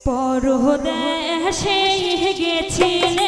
পরদেশে গেছিলে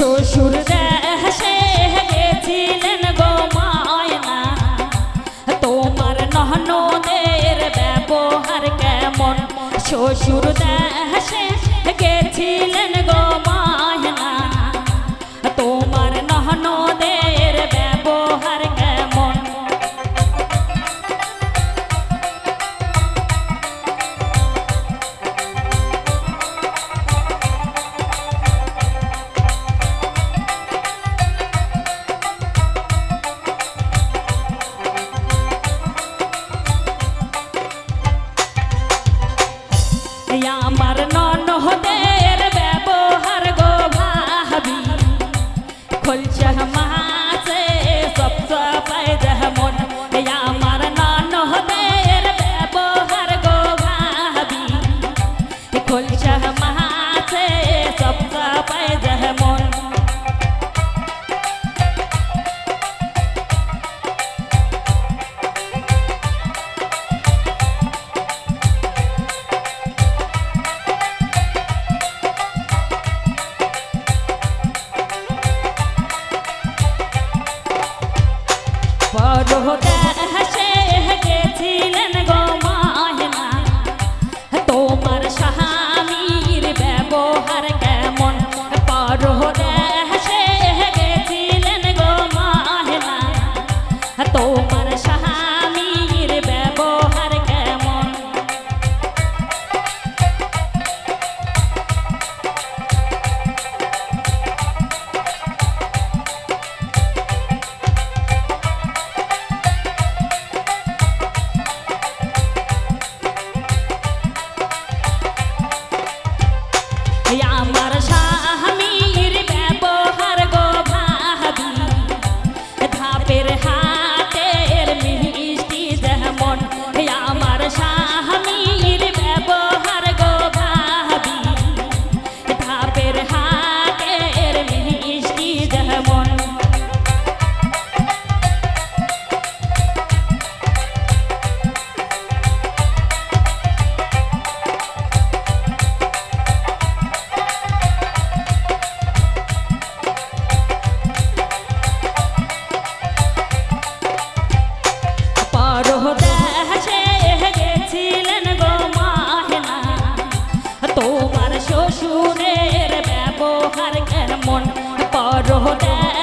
শ্বশুর দেশে গেছিলেন গো মায়না তোমার নহনদের ব্যবহার কেমন? শ্বশুর দেশ আমার ন down.